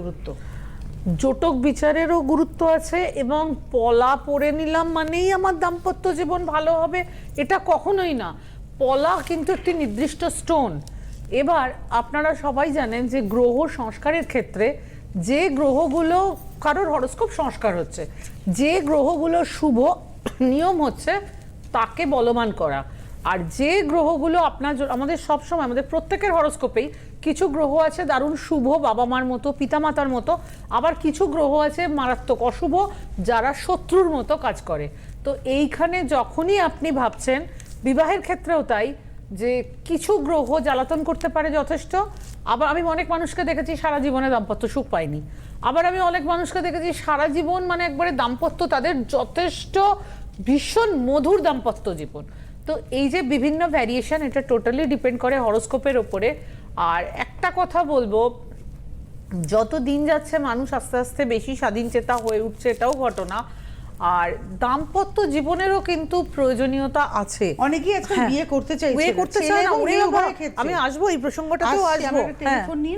গুরুত্ব? জটক বিচারেরও গুরুত্ব আছে এবং পলা পরে নিলাম মানেই আমার দাম্পত্য জীবন ভালো হবে, এটা কখনোই না। পলা কিন্তু একটি নির্দিষ্ট স্টোন। এবার আপনারা সবাই জানেন যে গ্রহ সংস্কারের ক্ষেত্রে যে গ্রহগুলো, কারোর হরস্কোপ সংস্কার হচ্ছে, যে গ্রহগুলো শুভ নিয়ম হচ্ছে, তাকে বলবান করা। আর যে গ্রহগুলো আপনার আমাদের সব সময় আমাদের প্রত্যেকের হরস্কোপেই কিছু গ্রহ আছে, দারুণ শুভ বাবা মার মতো পিতামাতার মতো। আবার কিছু গ্রহ আছে মারাত্মক অশুভ, যারা শত্রুর মতো কাজ করে। তো এইখানে যখনই আপনি ভাবছেন, বিবাহের ক্ষেত্রেও তাই, যে কিছু গ্রহ জ্বালাতন করতে পারে যথেষ্ট। আবার আমি অনেক মানুষকে দেখেছি সারা জীবনে দাম্পত্য সুখ পায়নি। আবার আমি অনেক মানুষকে দেখেছি সারা জীবন মানে একবারে দাম্পত্য, তাদের যথেষ্ট ভীষণ মধুর দাম্পত্য জীবন। তো এই যে বিভিন্ন ভ্যারিয়েশন এটা টোটালি ডিপেন্ড করে হরোস্কোপের ওপরে। আর একটা কথা বলব যত দিন যাচ্ছে মানুষ আস্তে আস্তে বেশি স্বাধীন চেতা হয়ে উঠছে এটাও ঘটনা। আর দাম্পত্য জীবনেরও কিন্তু প্রয়োজনীয়তা আছে। অনেকেই আজকাল হ্যাঁ। বিয়ে করতে চাইছে বিয়ে করতে চায় না আমি আসব এই প্রসঙ্গটাতেও আসব। টেলিফোন নিয়ে